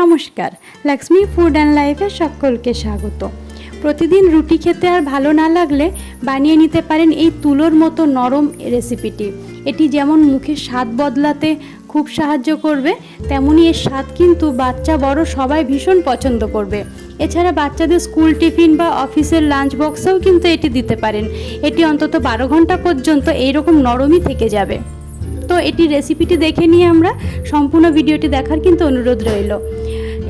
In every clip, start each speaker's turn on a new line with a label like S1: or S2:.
S1: নমস্কার। Lakshmi food and লাইফে সকলকে স্বাগত। প্রতিদিন রুটি খেতে আর ভালো না লাগলে বানিয়ে নিতে পারেন এই তুলোর মতো নরম রেসিপিটি। এটি যেমন মুখের স্বাদ বদলাতে খুব সাহায্য করবে, তেমনি এর স্বাদ কিন্তু বাচ্চা বড় সবাই ভীষণ পছন্দ করবে। এছাড়া বাচ্চাদের স্কুল টিফিন বা অফিসের লাঞ্চ বক্সেও কিন্তু এটি দিতে পারেন। এটি অন্তত বারো ঘণ্টা পর্যন্ত এইরকম নরমই থেকে যাবে। তো এটি রেসিপিটি দেখে নিয়ে আমরা সম্পূর্ণ ভিডিওটি দেখার কিন্তু অনুরোধ রইল।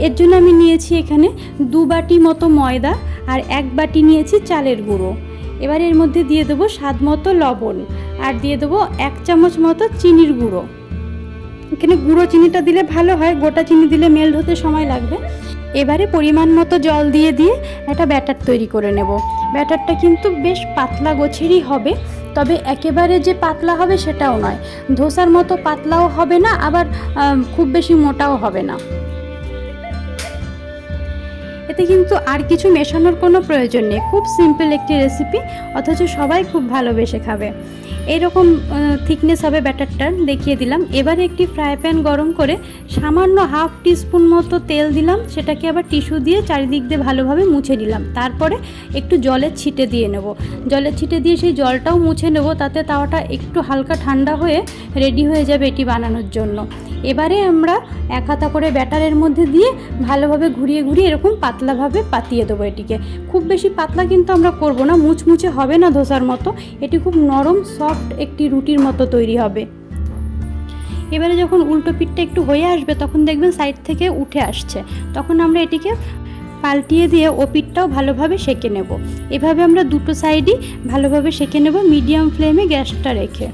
S1: এর জন্য আমি নিয়েছি এখানে দু বাটি মতো ময়দা আর এক বাটি নিয়েছি চালের গুঁড়ো। এবার এর মধ্যে দিয়ে দেবো স্বাদ মতো লবণ আর দিয়ে দেবো এক চামচ মতো চিনির গুঁড়ো। এখানে গুঁড়ো চিনিটা দিলে ভালো হয়, গোটা চিনি দিলে মেল্ট হতে সময় লাগবে। এবারে পরিমাণ মতো জল দিয়ে দিয়ে একটা ব্যাটার তৈরি করে নেব। ব্যাটারটা কিন্তু বেশ পাতলা গোছেরই হবে, তবে একেবারে যে পাতলা হবে সেটাও নয়। ধোসার মতো পাতলাও হবে না, আবার খুব বেশি মোটাও হবে না। এতে কিন্তু আর কিছু মেশানোর কোনো প্রয়োজন নেই। খুব সিম্পল একটি রেসিপি অথচ সবাই খুব ভালোবেসে খাবে। এরকম থিকনেস হবে ব্যাটারটা, দেখিয়ে দিলাম। এবারে একটি ফ্রাই প্যান গরম করে সামান্য হাফ টিস্পুন মতো তেল দিলাম। সেটাকে আবার টিস্যু দিয়ে চারিদিক দিয়ে ভালোভাবে মুছে নিলাম। তারপরে একটু জলের ছিটে দিয়ে নেব। জলের ছিটে দিয়ে সেই জলটাও মুছে নেব, তাতে তাওয়াটা একটু হালকা ঠান্ডা হয়ে রেডি হয়ে যাবে এটি বানানোর জন্য। এবারে আমরা এক হাতা করে ব্যাটারের মধ্যে দিয়ে ভালোভাবে ঘুরিয়ে ঘুরিয়ে এরকম পাতলাভাবে পাতিয়ে দেবো এটিকে। খুব বেশি পাতলা কিন্তু আমরা করব না, মুচমুচে হবে না ধোসার মতো। এটি খুব নরম, সফট একটি রুটির মতো তৈরি হবে। এবারে যখন উল্টো পিঠটা একটু হয়ে আসবে, তখন দেখবেন সাইড থেকে উঠে আসছে। তখন আমরা এটিকে পাল্টিয়ে দিয়ে ও পিঠটাও ভালোভাবে সেঁকে নেব। এভাবে আমরা দুটো সাইডই ভালোভাবে সেঁকে নেব মিডিয়াম ফ্লেমে গ্যাসটা রেখে।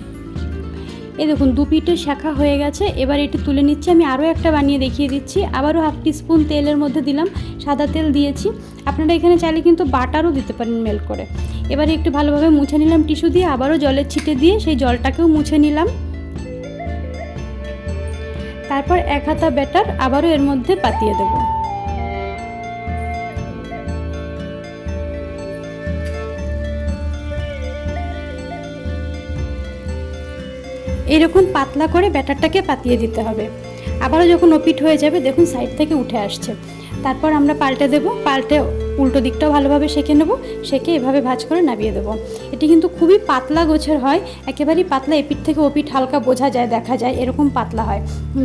S1: এই দেখুন, দু পিঠে শাখা হয়ে গেছে। এবার এটি তুলে নিচ্ছি। আমি আরও একটা বানিয়ে দেখিয়ে দিচ্ছি। আবারও হাফ টিস্পুন তেলের মধ্যে দিলাম, সাদা তেল দিয়েছি। আপনারা এখানে চাইলে কিন্তু বাটারও দিতে পারেন মেল করে। এবারে একটু ভালোভাবে মুছে নিলাম টিস্যু দিয়ে, আবারও জলের ছিটে দিয়ে সেই জলটাকেও মুছে নিলাম। তারপর এক হাতা ব্যাটার, আবারও এর মধ্যে পাতিয়ে দেবো। এরকম পাতলা করে ব্যাটারটাকে পাতিয়ে দিতে হবে। আবারও যখন ওপিট হয়ে যাবে, দেখুন সাইড থেকে উঠে আসছে। তারপর আমরা পাল্টে দেবো, পাল্টে উল্টো দিকটাও ভালোভাবে সেঁকে নেব, সেঁকে এভাবে ভাজ করে নামিয়ে দেবো। এটি কিন্তু খুবই পাতলা গোছের হয়, একেবারেই পাতলা এপিট থেকে ওপিট হালকা বোঝা যায়, দেখা যায়, এরকম পাতলা হয়।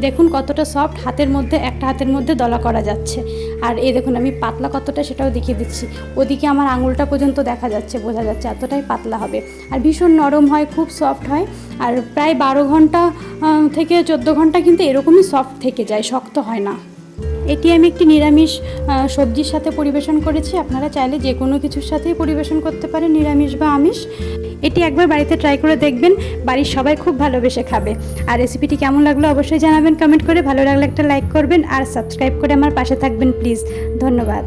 S1: দেখুন কতটা সফট হাতের মধ্যে, একটা হাতের মধ্যে দলা করা যাচ্ছে। আর এই দেখুন, আমি পাতলা কতটা সেটাও দেখিয়ে দিচ্ছি। ওদিকে আমার আঙুলটা পর্যন্ত দেখা যাচ্ছে, বোঝা যাচ্ছে এতটাই পাতলা হবে। আর ভীষণ নরম হয়, খুব সফট হয়। আর প্রায় বারো ঘণ্টা থেকে চোদ্দ ঘণ্টা কিন্তু এরকমই সফট থেকে যায়, শক্ত হয় না। এটি আমি একটি নিরামিষ সবজির সাথে পরিবেশন করেছি। আপনারা চাইলে যে কোনো কিছুর সাথেই পরিবেশন করতে পারেন, নিরামিষ বা আমিষ। এটি একবার বাড়িতে ট্রাই করে দেখবেন, বাড়ির সবাই খুব ভালোবেসে খাবে। আর রেসিপিটি কেমন লাগল অবশ্যই জানাবেন কমেন্ট করে। ভালো লাগলে একটা লাইক করবেন, আর সাবস্ক্রাইব করে আমার পাশে থাকবেন প্লিজ ধন্যবাদ।